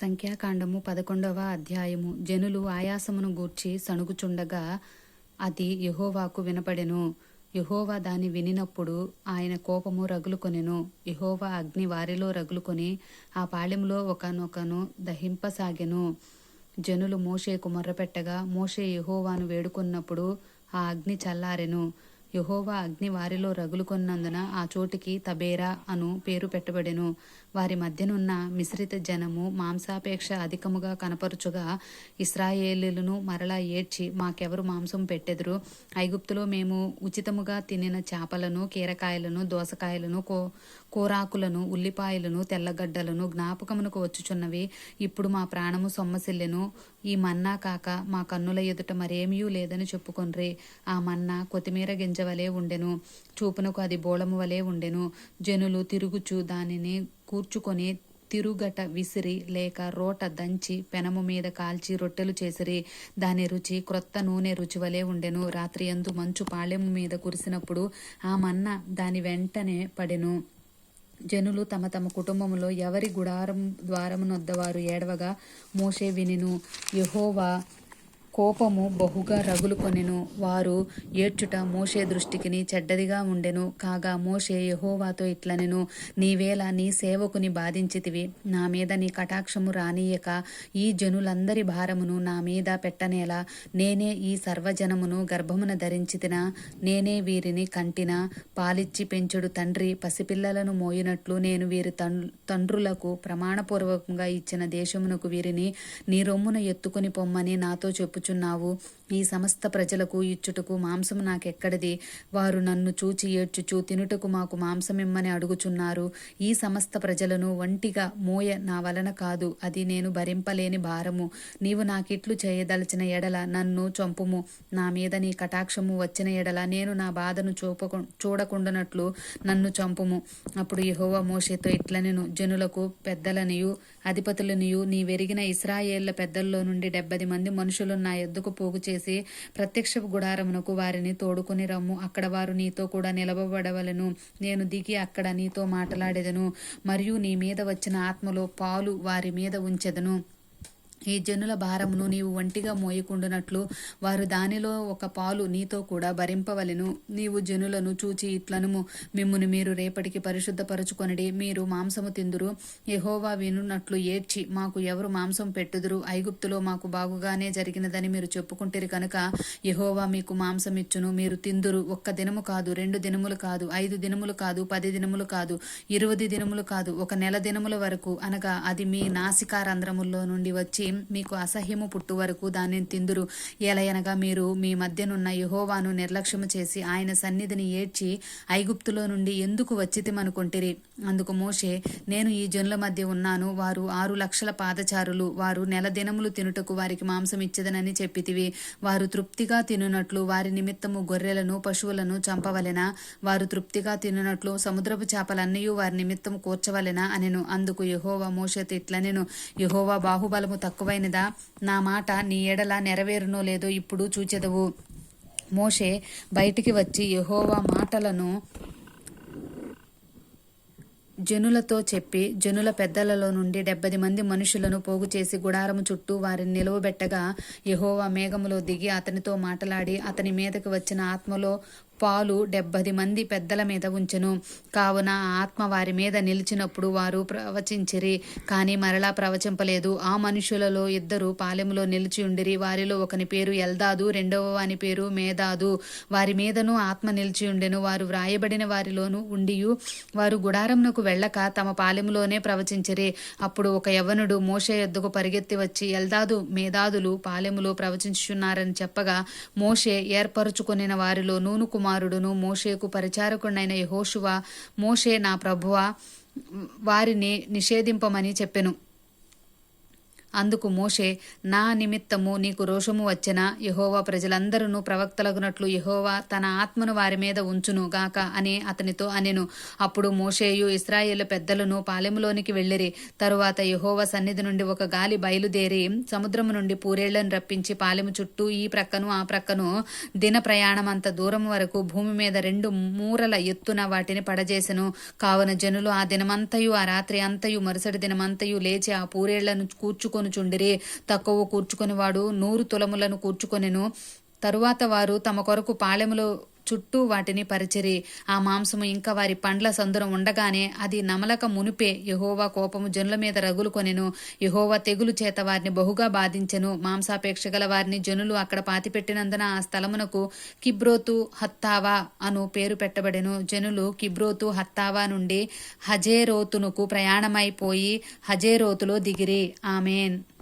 సంఖ్యాకాండము పదకొండవ అధ్యాయము. జనులు ఆయాసమును గూర్చి సణుగుచుండగా అది యహోవాకు వినపడెను. యహోవా దాని వినినప్పుడు ఆయన కోపము రగులుకొనెను. యహోవా అగ్ని వారిలో రగులుకొని ఆ పాళెములో ఒకనొకను దహింపసాగెను. జనులు మోషేకు మొర్రపెట్టగా మోషే యహోవాను వేడుకున్నప్పుడు ఆ అగ్ని చల్లారెను. యహోవా అగ్ని వారిలో రగులుకొన్నందున ఆ చోటికి తబేరా అను పేరు పెట్టబడెను. వారి మధ్యనున్న మిశ్రిత జనము మాంసాపేక్ష అధికముగా కనపరుచుగా ఇస్రాయేలులను మరలా ఏడ్చి మాకెవరు మాంసం పెట్టెదురు? ఐగుప్తులో మేము ఉచితముగా తినిన చేపలను కీరకాయలను దోసకాయలను కో కూరాకులను ఉల్లిపాయలను తెల్లగడ్డలను జ్ఞాపకమునకు వచ్చుచున్నవి. ఇప్పుడు మా ప్రాణము సొమ్మసిల్లెను. ఈ మన్నా కాక మా కన్నుల ఎదుట మరేమీ లేదని చెప్పుకొన్రి ఆ మన్నా కొత్తిమీర గింజ వలె ఉండెను. చూపునకు అది బోళము వలె ఉండెను. జనులు తిరుగుచు దానిని కూర్చుకొని తిరుగట విసిరి లేక రోట దంచి పెనము మీద కాల్చి రొట్టెలు చేసిరి. దాని రుచి క్రొత్త నూనె రుచి వలె ఉండెను. రాత్రి ఎందు మంచు పాళెము మీద కురిసినప్పుడు ఆ మన్న దాని వెంటనే పడెను. జనులు తమ తమ కుటుంబములో ఎవరి గుడారం ద్వారమునొద్దవారు ఏడవగా మోషే వినిను యహోవా కోపము బహుగా రగులుకొనెను. వారు ఏడ్చుట మోషే దృష్టికిని చెడ్డదిగా ఉండెను. కాగా మోషే యహోవాతో ఇట్లనెను నీవేళ నీ సేవకుని బాధించితివి. నా మీద నీ కటాక్షము రానీయక ఈ జనులందరి భారమును నా మీద పెట్టనేలా. నేనే ఈ సర్వజనమును గర్భమున ధరించితినా. నేనే వీరిని కంటిన. పాలిచ్చి పెంచుడు తండ్రి. పసిపిల్లలను మోయినట్లు నేను వీరి తండ్రులకు ప్రమాణపూర్వకంగా ఇచ్చిన దేశమునకు వీరిని నీ రొమ్మున ఎత్తుకుని పొమ్మని నాతో చెప్పుచున్నావు ఈ సమస్త ప్రజలకు ఇచ్చుటకు మాంసము నాకెక్కడిది? వారు నన్ను చూచి ఏడ్చుచు తినుటకు మాకు మాంసమిమ్మని అడుగుచున్నారు. ఈ సమస్త ప్రజలను ఒంటిగా మోయ నా వలన కాదు. అది నేను భరింపలేని భారము. నీవు నాకిట్లు చేయదలచిన ఎడల నన్ను చంపుము. నా మీద నీ కటాక్షము వచ్చిన ఎడల నేను నా బాధను చూపకు చూడకుండానట్లు నన్ను చంపుము. అప్పుడు యహోవ మోషేతో ఇట్లనెను. జనులకు పెద్దలనియు అధిపతులనియు నీ వెరిగిన ఇస్రాయేళ్ళ పెద్దల్లో నుండి డెబ్బది మంది మనుషులు ఎద్దుకు పోగు చేసి ప్రత్యక్ష గుడారమునకు వారిని తోడుకొని రమ్ము. అక్కడ వారు నీతో కూడా నిలబడవలను. నేను దిగి అక్కడ నీతో మాట్లాడేదను. మరియు నీ మీద వచ్చిన ఆత్మలో పాలు వారి మీద ఉంచెదను. ఈ జనుల భారమును నీవు ఒంటిగా మోయకుండునట్లు వారు దానిలో ఒక పాలు నీతో కూడా భరింపవలెను. నీవు జనులను చూచి ఇట్లనుము మిమ్మును మీరు రేపటికి పరిశుద్ధపరచుకొనడి మీరు మాంసము తిందురు. ఎహోవా వినున్నట్లు ఏడ్చి మాకు ఎవరు మాంసం పెట్టుదురు? ఐగుప్తులో మాకు బాగుగానే జరిగినదని మీరు చెప్పుకుంటారు కనుక ఎహోవా మీకు మాంసం ఇచ్చును మీరు తిందురు. ఒక్క దినము కాదు రెండు దినములు కాదు ఐదు దినములు కాదు పది దినములు కాదు ఇరవై దినములు కాదు ఒక నెల దినముల వరకు అనగా అది మీ నాసికారంధ్రముల్లో నుండి వచ్చి మీకు అసహ్యము పుట్టు వరకు దానిని తిందురు. ఎలయనగా మీరు మీ మధ్యనున్న యహోవాను నిర్లక్ష్యము చేసి ఆయన సన్నిధిని ఏడ్చి ఐగుప్తులో నుండి ఎందుకు వచ్చితిమనుకొంటిరి? అందుకు మోషే నేను ఈ జనుల మధ్య ఉన్నాను. వారు ఆరు లక్షల పాదచారులు. వారు నెల దినములు తినుటకు వారికి మాంసం ఇచ్చదనని చెప్పితివి. వారు తృప్తిగా తినునట్లు వారి నిమిత్తము గొర్రెలను పశువులను చంపవలెనా? వారు తృప్తిగా తినునట్లు సముద్రపు చేపలన్నీ వారి నిమిత్తం కూర్చవలెనా? అనెను. అందుకు యహోవా మోషేతో ఇట్లనెను యహోవా బాహుబలము తక్కువ తక్కువైనదా? నా మాట నీ ఎడల నెరవేరునో లేదో ఇప్పుడు చూచెదవు. మోషే బయటికి వచ్చి యహోవా మాటలను జనులతో చెప్పి జనుల పెద్దలలో నుండి డెబ్బది మంది మనుషులను పోగు చేసి గుడారము చుట్టూ వారిని నిలువబెట్టగా యహోవా మేఘములో దిగి అతనితో మాట్లాడి అతని మీదకి వచ్చిన ఆత్మలో పాలు డెబ్బది మంది పెద్దల మీద ఉంచెను. కావున ఆత్మ వారి మీద నిలిచినప్పుడు వారు ప్రవచించిరి. కానీ మరలా ప్రవచింపలేదు. ఆ మనుషులలో ఇద్దరు పాలెములో నిలిచి ఉండిరి. వారిలో ఒకని పేరు ఎల్దాదు రెండవ వాని పేరు మేధాదు వారి మీదను ఆత్మ నిలిచి ఉండెను. వారు వ్రాయబడిన వారిలోనూ ఉండియు. వారు గుడారంనకు వెళ్ళక తమ పాలెములోనే ప్రవచించిరి. అప్పుడు ఒక యవనుడు మోషే ఎద్దుకు పరిగెత్తి వచ్చి ఎల్దాదు మేధాదులు పాలెములో ప్రవచించుచున్నారని చెప్పగా మోషే ఏర్పరచుకొనిన వారిలో నూను కుమారుడును మోషేకు పరిచారకుడైన యహోషువ మోషే నా ప్రభువ వారిని నిషేధింపమని చెప్పెను. అందుకు మోషే నా నిమిత్తము నీకు రోషము వచ్చిన? యహోవా ప్రజలందరూ ప్రవక్తలగునట్లు యహోవా తన ఆత్మను వారి మీద ఉంచును గాక అని అతనితో అనెను. అప్పుడు మోషేయు ఇస్రాయేల్ పెద్దలను పాలెములోనికి వెళ్ళిరి. తరువాత యహోవా సన్నిధి నుండి ఒక గాలి బయలుదేరి సముద్రము నుండి పూరేళ్ళను రప్పించి పాలెము చుట్టూ ఈ ప్రక్కను ఆ ప్రక్కను దిన ప్రయాణం అంత దూరం వరకు భూమి మీద రెండు మూరల ఎత్తున వాటిని పడజేసెను. కావున జనులు ఆ దినమంతయు ఆ రాత్రి అంతయు మరుసటి దినమంతయు లేచి ఆ పూరేళ్ళను కూర్చుకొనుచుండిరి తక్కువ కూర్చుకొనివాడు నూరు తులములను కూర్చుకొనెను. తరువాత వారు తమ కొరకు పాళెములో చుట్టూ వాటిని పరిచిరి. ఆ మాంసము ఇంకా వారి పండ్ల సందురం ఉండగానే అది నమలక మునిపే యహోవా కోపము జనుల మీద రగులుకొనెను. యహోవా తెగులు చేత వారిని బహుగా బాధించెను. మాంసాపేక్ష గల వారిని జనులు అక్కడ పాతిపెట్టినందున ఆ స్థలమునకు కిబ్రోతు హత్తావా అను పేరు పెట్టబడెను. జనులు కిబ్రోతు హత్తావా నుండి హజేరోతునకు ప్రయాణమైపోయి హజేరోతులో దిగిరి. ఆమెన్.